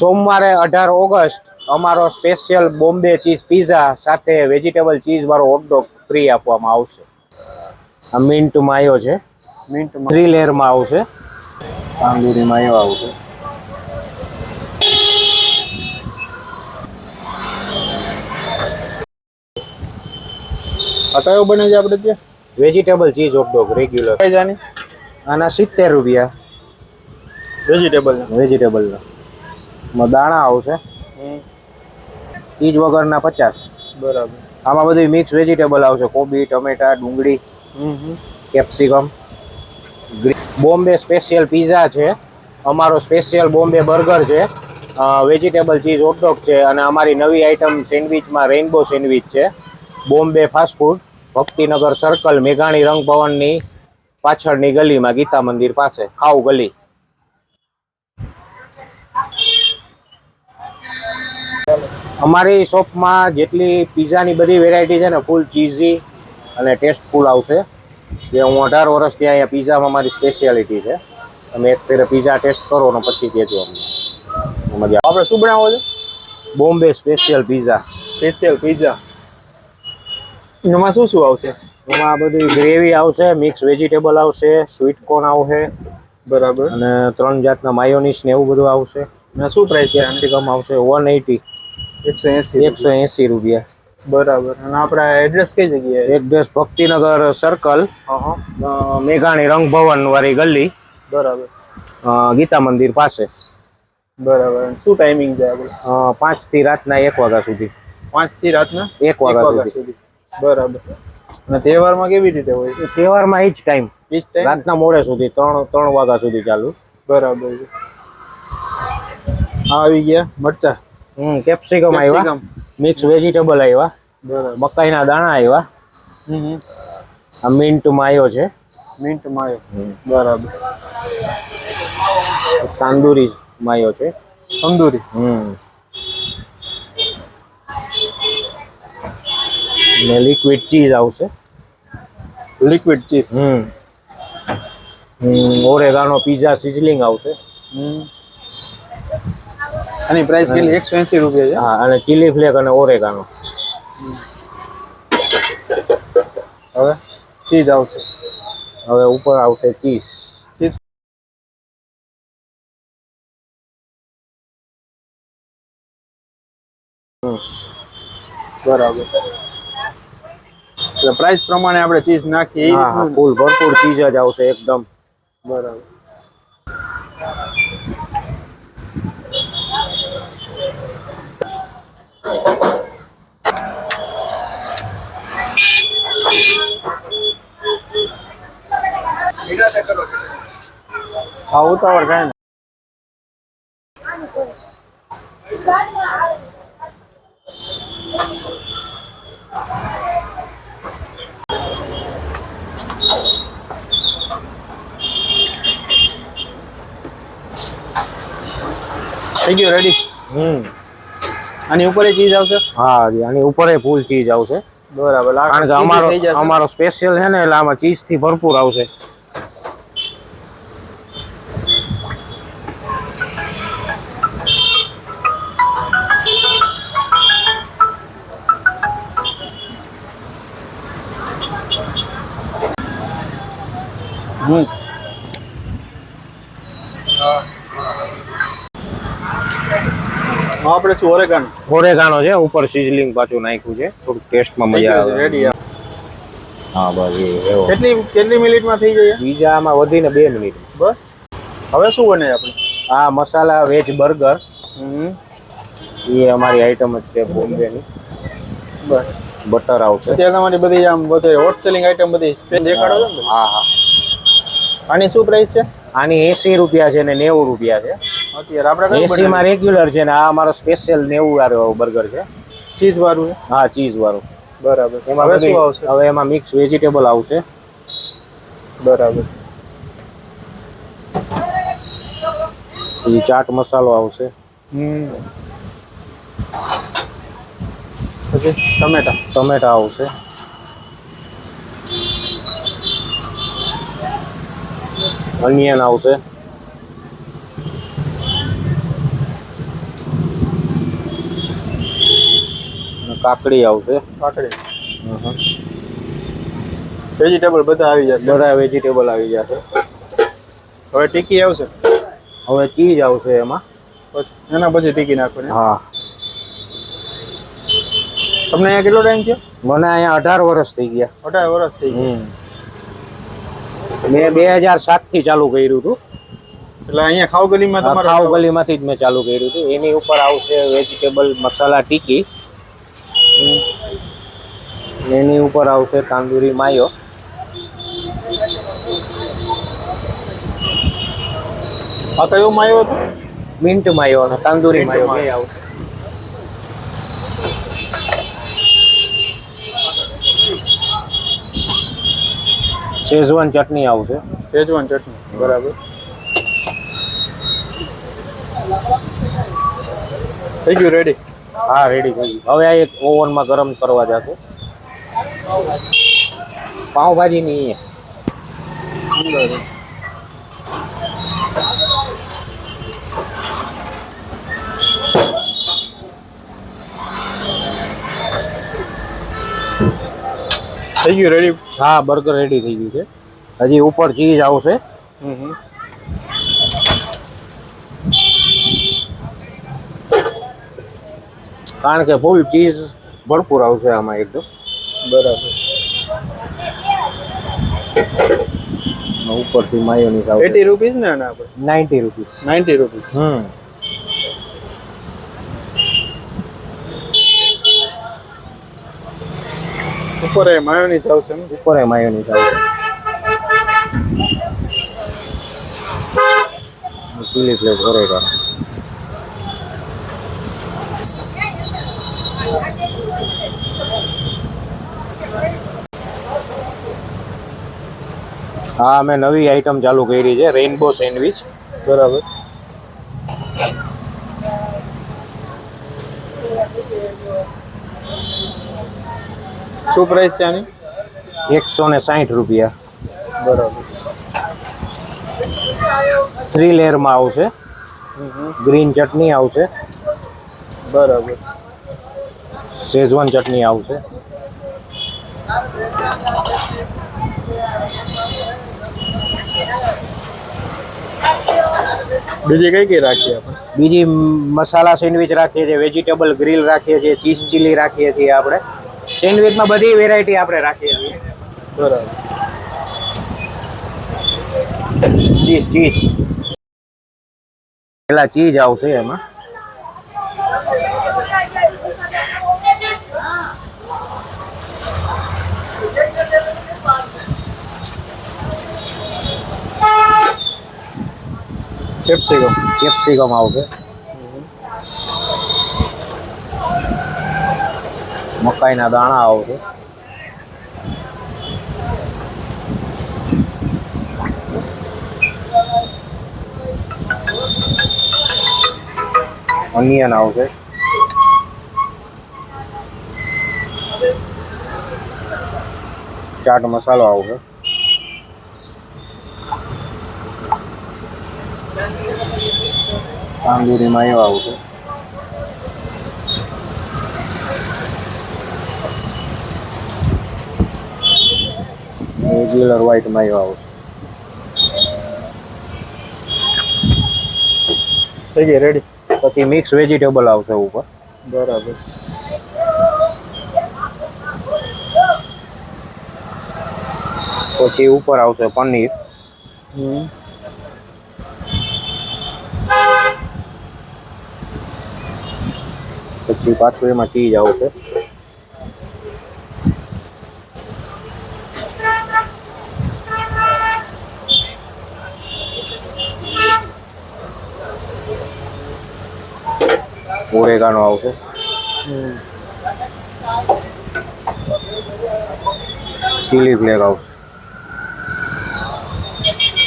સોમવારે અઢાર ઓગસ્ટ અમારો સ્પેશિયલ બોમ્બે ચીઝ પીઝા સાથે વેજીટેબલ ચીઝ વાળો હોટડોગ ફ્રી આપવામાં આવશે. આ મિન્ટ માયો છે. મિન્ટ થ્રી લેયરમાં આવશે તાંદુરી માયો આવશે આ કયો બને છે આપણે ત્યાં? વેજીટેબલ ચીઝ હોટડોગ રેગ્યુલર આના સિત્તેર રૂપિયા. વેજીટેબલ વેજીટેબલના દાણા આવશે. ચીજ વગરના પચાસ. બરાબર. આમાં બધી મિક્સ વેજીટેબલ આવશે. કોબી ટમેટા ડુંગળી કેપ્સિકમ બોમ્બે સ્પેશિયલ પીઝા છે. અમારો સ્પેશિયલ બોમ્બે બર્ગર છે. વેજીટેબલ ચીઝ હોટડોગ છે અને અમારી નવી આઇટમ સેન્ડવિચમાં રેઇનબો સેન્ડવિચ છે. Bombay fast food Bhaktinagar circle મેઘાણી રંગભવનની પાછળની ગલીમાં ગીતા મંદિર પાસે. ખાવ ગલી. અમારી શોપમાં જેટલી પીઝાની બધી વેરાયટી છે ને ફૂલ ચીઝી અને ટેસ્ટફુલ આવશે. જે હું અઢાર વર્ષથી અહીંયા પીઝામાં મારી સ્પેશિયાલિટી છે. તમે એક ફેરે પીઝા ટેસ્ટ કરો ને પછી કહેજો અમને. મજા આપણે શું બનાવો છો? Bombay special pizza. Special pizza એમાં શું શું આવશે? એમાં બધી ગ્રેવી આવશે મિક્સ વેજીટેબલ આવશે સ્વીટ કોર્ન આવશે બરાબર. અને ત્રણ જાતના માયોનીસ ને એવું બધું આવશે. શું પ્રાઇસ છે? કેપ્સિકમ આવશે વન એટી એકસો એસી એકસો એંસી રૂપિયા. બરાબર. અને આપણા એડ્રેસ કઈ જગ્યાએ? એડ્રેસ ભક્તિનગર સર્કલ મેઘાણી રંગ રંગભવન વાળી ગલી બરાબર. ગીતા મંદિર પાસે. બરાબર. શું ટાઈમિંગ છે આપણે પાંચથી રાતના એક વાગ્યા સુધી. પાંચથી રાતના એક વાગ્યા સુધી. બરાબર. અને તહેવારમાં કેવી રીતે હોય? તહેવારમાં એ જ ટાઈમ એ જ ટાઈમ રાતના મોડે સુધી ત્રણ ત્રણ વાગ્યા સુધી ચાલુ. બરાબર આવી ગયા મરચા. હમ કેપ્સિકમ આવ્યા મિક્સ વેજીટેબલ આવ્યા બરાબર. મકાઈના દાણા આવ્યા હમ આ મિન્ટ માયો છે. Mint mayo. બરાબર. તાંદુરી માયો છે. તંદૂરી. હમ. ને લિક્વિડ ચીઝ આવશે. લિક્વિડ ચીઝ હમ. હમ ઓરેગાનો પીઝા સિઝલિંગ આવશે. હમ. આની પ્રાઇસ કેટલી? એકસો એસી રૂપિયા હા અને ચીલી ફ્લેક અને ઓરેગાનો હવે? ચીઝ આવશે. હવે ઉપર આવશે ચીઝ. ચીઝ. બરાબર. પ્રાઇસ પ્રમાણે આપણે ચીઝ નાખીએ ફૂલ ભરપૂર ચીઝ જ આવશે એકદમ. બરાબર. હા ઉતાવળ ને. થઈ ગયું રેડી હમ. આની ઉપર ચીજ આવશે? હા આની ઉપર ફૂલ ચીજ આવશે. બરાબર કારણ કે અમારો અમારો સ્પેશિયલ છે ને એટલે આમાં ચીજથી ભરપૂર આવશે. હા, આપણે શું ઓરેગાનો ઓરેગાનો છે ઉપર સિઝલિંગ પાછું નાખ્યું છે. થોડુંક ટેસ્ટમાં મજા આવે. રેડી હા બસ એવો. કેટલી કેટલી મિનિટમાં થઈ જાય બીજા આમાં વધીને બે મિનિટ. બસ. હવે શું બને આપણે? આ મસાલા વેજ બર્ગર. એ અમારી આઈટમ જ છે બોમ્બેની. બસ. બટર આવશે. અત્યારે તમારી બધી આમ બધી હોટ સેલિંગ આઈટમ બધી દેખાડો છો ને? હા હા. આની શું પ્રાઇસ છે? આની એસી રૂપિયા છે ને નેવું રૂપિયા છે. અત્યારે આપણે એસી માં રેગ્યુલર છે ને આ અમારો સ્પેશિયલ નેવું વાળો બર્ગર છે. ચીઝ વાળું હા ચીઝ વાળું. બરાબર. એમાં હવે શું આવશે? હવે એમાં મિક્સ વેજીટેબલ આવશે. બરાબર. પછી ચાટ મસાલો આવશે. હમ. પછી ટમેટા. ટમેટા આવશે. અનિયન આવશે કાકડી આવશે કાકડી વેજીટેબલ બધા આવી જશે બધા વેજીટેબલ આવી જશે હવે ટીકી આવશે હવે ચીજ આવશે એમાં પછી એના પછી ટીકી નાખવાની હા તમને અહીંયા કેટલો ટાઈમ થયો મને અહીંયા અઢાર વર્ષ થઈ ગયા અઢાર વર્ષ થઈ ગયા મેં બે હજાર સાતથી ચાલુ કર્યું હતું. એટલે અહીંયા ખાવ ગલીમાં આ તમારે ખાવ ગલીમાંથી જ મેં ચાલુ કર્યું હતું. એની ઉપર આવશે વેજીટેબલ મસાલા ટીકી. એની ઉપર આવશે તાંદુરી માયો. આ કયો માયો હતો? મિન્ટ માયો અને તાંદુરી મિન્ટ માયો બે માયો. આવશે. શેઝવાન ચટણી આવશે શેઝવાન ચટણી બરાબર. થઈ ગયું રેડી હા રેડી થઈ ગયું. હવે આ એક ઓવનમાં ગરમ કરવા જશે. પાઉંભાજીની થઈ ગયું રેડી હા બર્ગર રેડી થઈ ગયું છે. હજી ઉપર ચીઝ આવશે. કારણ કે ફૂલ ચીઝ ભરપૂર આવશે આમાં એકદમ. બરાબર. ઉપરથી માયોની એટી રૂપીસ ને આપણે નાઇન્ટી રૂપીસ. Ninety rupees. હમ. ઉપર એ માયોનીસ આવશે એમ? ઉપર એ માયોનીઝ આવશે. ચીલી ફ્લેક્સ ઓરેગા હા અમે નવી આઈટમ ચાલુ કરી છે રેઇનબો સેન્ડવિચ બરાબર. શું પ્રાઇસ છે આની? એકસો ને સાઠ રૂપિયા. બરાબર. થ્રી લેયરમાં આવશે. ગ્રીન ચટણી આવશે. બરાબર. શેઝવાન ચટણી આવશે. બીજી કઈ કઈ રાખીએ આપણે? બીજી મસાલા સેન્ડવિચ રાખીએ છીએ વેજીટેબલ ગ્રીલ રાખીએ છીએ ચીઝ ચીલી રાખીએ છીએ આપણે. સેન્ડવિચમાં બધી વેરાયટી આપણે રાખીએ. છીએ બરાબર. Cheese cheese. પેલા ચીઝ આવશે એમાં. કેપ્સિકમ કેપ્સિકમ આવશે. મકાઈના દાણા આવશે ઓનિયન આવશે ચાટ મસાલો આવશે તાંદૂરી માયો આવશે રેગ્યુલર વ્હાઈટ માયો આવશે થઈ ગઈ રેડી પછી મિક્સ વેજીટેબલ આવશે ઉપર. બરાબર પછી ઉપર આવશે પનીર. હમ. પછી પાછું એમાં ચીઝ આવશે. ઓરેગાનો આવશે ચીલી ફ્લેક આવશે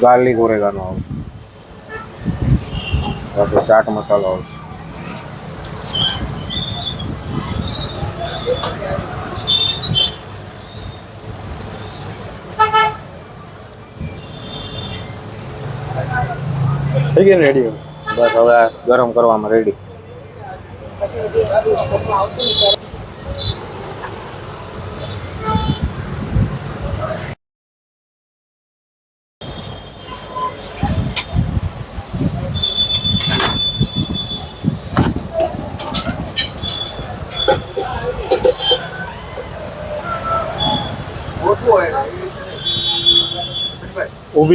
ગાર્લિક ઓરેગાનો આવશે બાકી ચાટ મસાલો આવશે થઈ ગયું રેડી બસ હવે ગરમ કરવામાં ready Ubi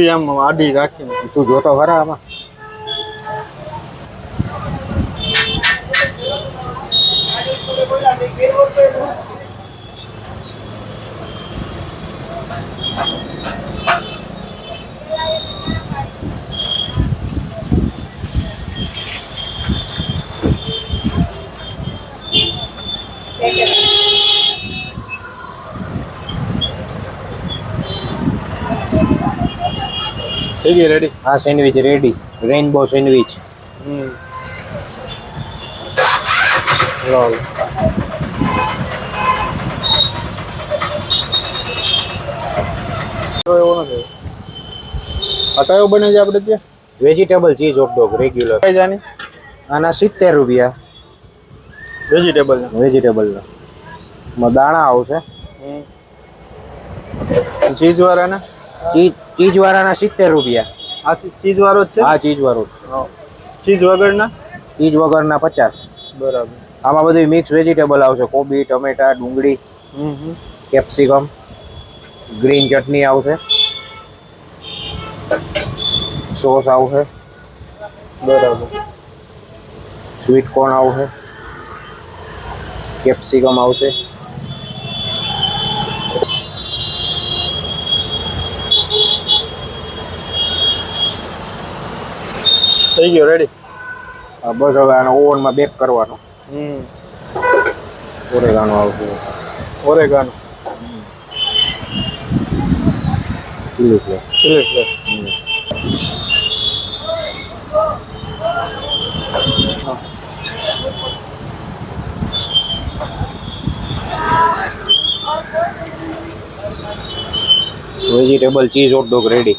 yang mau adi kaki itu jota berapa? થઈ ગઈ રેડી આ સેન્ડવિચ રેડી રેઇનબો સેન્ડવિચ લાલ એવો નથી. કયો બને છે આપણે ત્યાં? વેજીટેબલ ચીઝ હોટડોગ રેગ્યુલર કઈ જાની? આના સિત્તેર રૂપિયા. વેજીટેબલ વેજીટેબલ દાણા આવશે. ચીઝ વાળાના? ચીઝ ચીઝ વાળાના સિત્તેર રૂપિયા. આ ચીઝ વાળો જ છે? આ ચીઝ વાળું ચીઝ વગરના? ચીઝ વગરના પચાસ. બરાબર. આમાં બધું મિક્સ વેજીટેબલ આવશે. કોબી ટમેટા ડુંગળી હમ હમ. કેપ્સિકમ ગ્રીન ચટણી આવશે. સોસ આવશે. બરાબર. સ્વીટ કોર્ન આવશે. કેપ્સિકમ આવશે. થઈ ગયો રેડી આ બસ હવે આને ઓવનમાં બેક કરવાનો. હમ. ઓરેગાનો આવશે oregano chilli flakes chilli flakes vegetable cheese hot dog ready